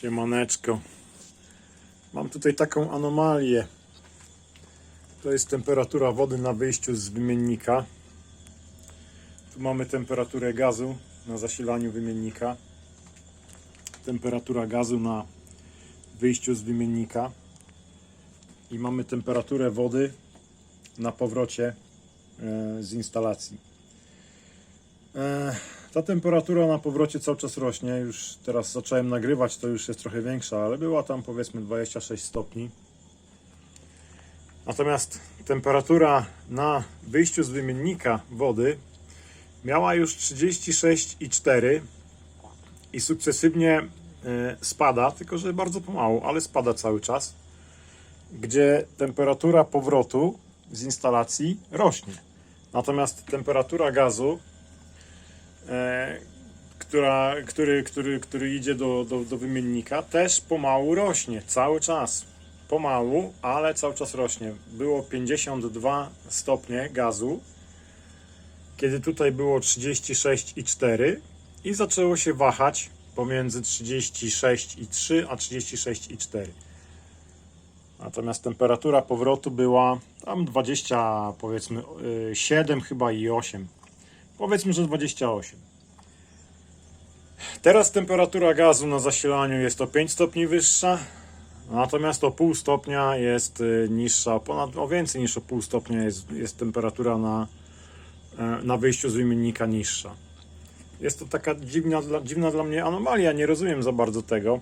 Siemaneczko. Mam tutaj taką anomalię. To jest temperatura wody na wyjściu z wymiennika. Tu mamy temperaturę gazu na zasilaniu wymiennika. Temperatura gazu na wyjściu z wymiennika. I mamy temperaturę wody na powrocie e, z instalacji. Ta temperatura na powrocie cały czas rośnie. Już teraz zacząłem nagrywać, to już jest trochę większa, ale była tam powiedzmy 26 stopni. Natomiast temperatura na wyjściu z wymiennika wody miała już 36,4 i sukcesywnie e, spada, tylko że bardzo pomału, ale spada cały czas. Gdzie temperatura powrotu z instalacji rośnie. Natomiast temperatura gazu która, który, który, który idzie do, do, do wymiennika, też pomału rośnie, cały czas. Pomału, ale cały czas rośnie. Było 52 stopnie gazu, kiedy tutaj było 36,4 i zaczęło się wahać pomiędzy 36,3 a 36,4. Natomiast temperatura powrotu była tam 20, powiedzmy, y, 7 chyba i 8. Powiedzmy, że 28. Teraz temperatura gazu na zasilaniu jest o 5 stopni wyższa, natomiast o pół stopnia jest y, niższa, ponad o więcej niż o pół stopnia jest, jest temperatura na, e, na wyjściu z wymiennika niższa. Jest to taka dziwna, dla- dziwna dla mnie anomalia, nie rozumiem za bardzo tego.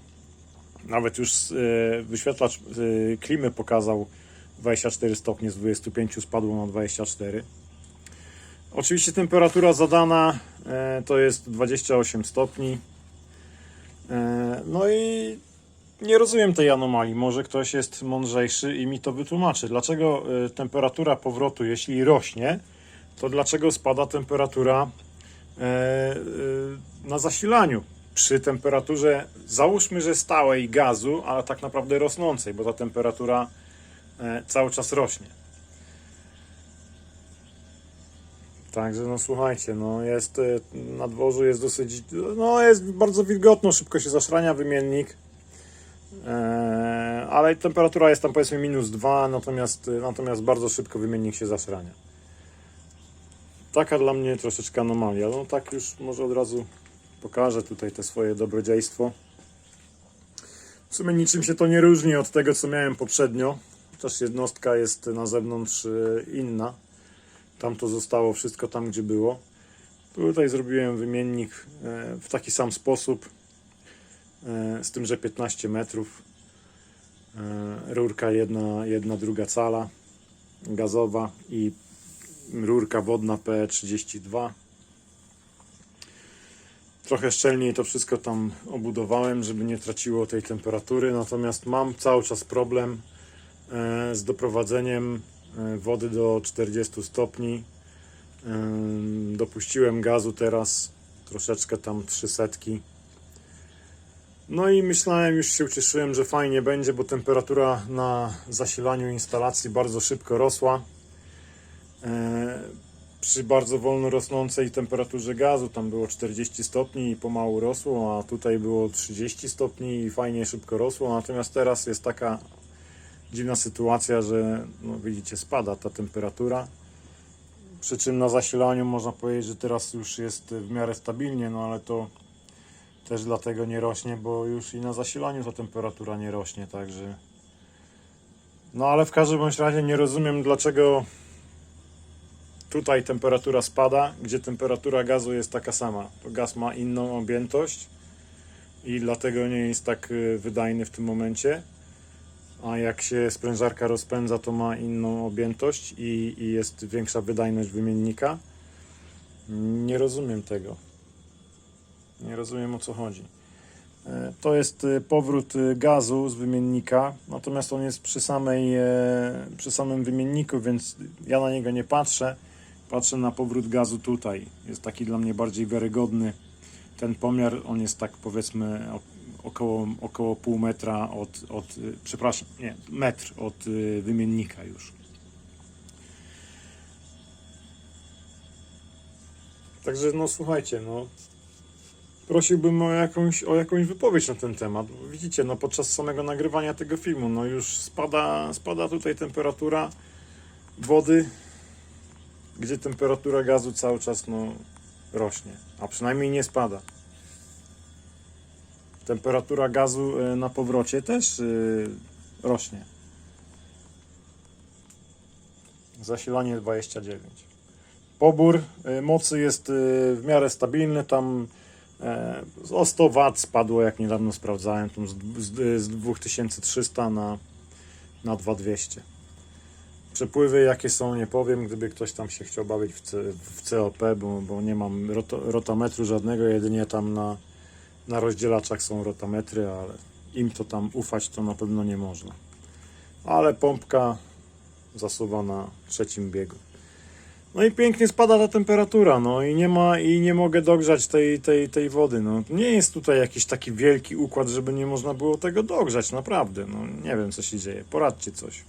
Nawet już y, wyświetlacz y, klimy pokazał 24 stopnie z 25 spadło na 24. Oczywiście temperatura zadana e, to jest 28 stopni. E, no i nie rozumiem tej anomalii. Może ktoś jest mądrzejszy i mi to wytłumaczy. Dlaczego e, temperatura powrotu, jeśli rośnie, to dlaczego spada temperatura na zasilaniu? Przy temperaturze, załóżmy, że stałej gazu, ale tak naprawdę rosnącej, bo ta temperatura cały czas rośnie. Także no słuchajcie, no jest y, na dworzu jest dosyć, no jest bardzo wilgotno, szybko się zaszrania wymiennik. E, ale temperatura jest tam powiedzmy minus 2, natomiast, y, natomiast bardzo szybko wymiennik się zaszrania. Taka dla mnie troszeczkę anomalia. No tak już może od razu pokażę tutaj te swoje dobrodziejstwo. W sumie niczym się to nie różni od tego, co miałem poprzednio. Też jednostka jest na zewnątrz y, inna. Tam to zostało wszystko tam, gdzie było. Tutaj zrobiłem wymiennik e, w taki sam sposób, e, z tym, że 15 metrów. E, Rurka jedna, jedna druga cala gazowa i rurka wodna PE32. Trochę szczelniej to wszystko tam obudowałem, żeby nie traciło tej temperatury. Natomiast mam cały czas problem z doprowadzeniem wody do 40 stopni. Dopuściłem gazu teraz troszeczkę tam 300. No i myślałem, już się ucieszyłem, że fajnie będzie, bo temperatura na zasilaniu instalacji bardzo szybko rosła. E, Przy bardzo wolno rosnącej temperaturze gazu tam było 40 stopni i pomału rosło, a tutaj było 30 stopni i fajnie szybko rosło. Natomiast teraz jest taka dziwna sytuacja, że no widzicie, spada ta temperatura. Przy czym na zasilaniu można powiedzieć, że teraz już jest w miarę stabilnie, no ale to też dlatego nie rośnie, bo już i na zasilaniu ta temperatura nie rośnie, także. No ale w każdym bądź razie nie rozumiem, dlaczego tutaj temperatura spada, gdzie temperatura gazu jest taka sama. To gaz ma inną objętość i dlatego nie jest tak y, wydajny w tym momencie. A jak się sprężarka rozpędza, to ma inną objętość i, i jest większa wydajność wymiennika. Nie rozumiem tego. Nie rozumiem o co chodzi. E, To jest y, powrót y, gazu z wymiennika, natomiast on jest przy, samej, e, przy samym wymienniku, więc ja na niego nie patrzę. Patrzę na powrót gazu tutaj. Jest taki dla mnie bardziej wiarygodny. Ten pomiar, on jest tak powiedzmy około, około pół metra od, od, y, przepraszam, nie, metr od y, wymiennika już. Także no słuchajcie, no prosiłbym o jakąś, o jakąś wypowiedź na ten temat. Widzicie, no podczas samego nagrywania tego filmu, no już spada, spada tutaj temperatura wody, gdzie temperatura gazu cały czas no, rośnie, a przynajmniej nie spada. Temperatura gazu e, na powrocie też y, rośnie. Zasilanie 29. Pobór y, mocy jest w miarę stabilny, tam e, o 100 W spadło, jak niedawno sprawdzałem, tam z, z, z 2300 na, na 2200. Przepływy jakie są, nie powiem, gdyby ktoś tam się chciał bawić w, w COP, bo, bo nie mam roto, rotametru żadnego, jedynie tam na, na rozdzielaczach są rotametry, ale im to tam ufać to na pewno nie można. Ale pompka zasuwa na trzecim biegu. No i pięknie spada ta temperatura, no i nie ma, i nie mogę dogrzać tej, tej, tej wody, no. Nie jest tutaj jakiś taki wielki układ, żeby nie można było tego dogrzać, naprawdę, no. Nie wiem, co się dzieje, poradźcie coś.